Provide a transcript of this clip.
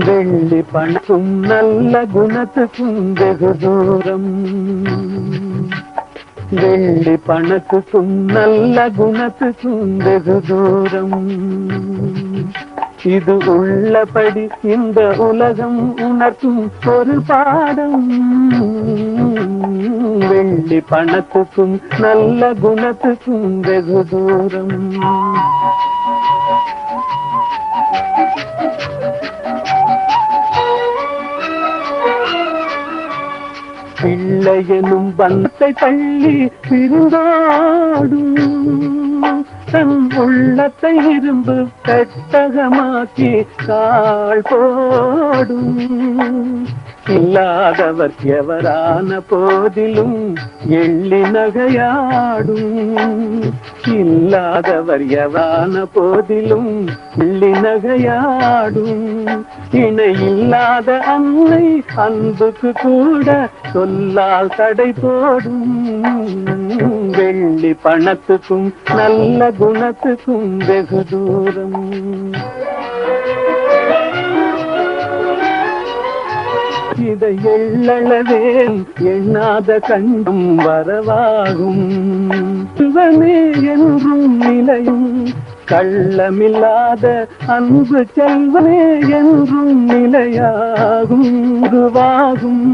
வெள்ளி பணக்கும் நல்ல குணத்துக்கும் வெகு தூரம் வெள்ளி பணத்துக்கும் நல்ல குணத்துக்கும் வெகு தூரம் இது உள்ளபடி இந்த உலகம் உணர்த்தும் ஒரு பாடம் வெள்ளி பணத்துக்கும் நல்ல குணத்துக்கும் வெகு தூரம் பிள்ளையனும் பந்தை தள்ளி பிரிந்தாடும் தன் உள்ளத்தை இரும்பு பெட்டகமாக்கி கால் போடும். இல்லாதவர் எவரான போதிலும் எள்ளி நகையாடும். இல்லாதவர் எவரான போதிலும் எள்ளி நகையாடும். இணை இல்லாத அன்னை அன்புக்கு கூட சொல்லால் தடை போடும். வெள்ளி பணத்துக்கும் நல்ல குணத்துக்கும் வெகு தூரம். இதை எள்ளளவேன் எண்ணாத கண்டும் வரவாகும். சிவனே என்றும் நிலையும் கள்ளமில்லாத அன்பு செல்வனே என்றும் நிலையாகும் உருவாகும்.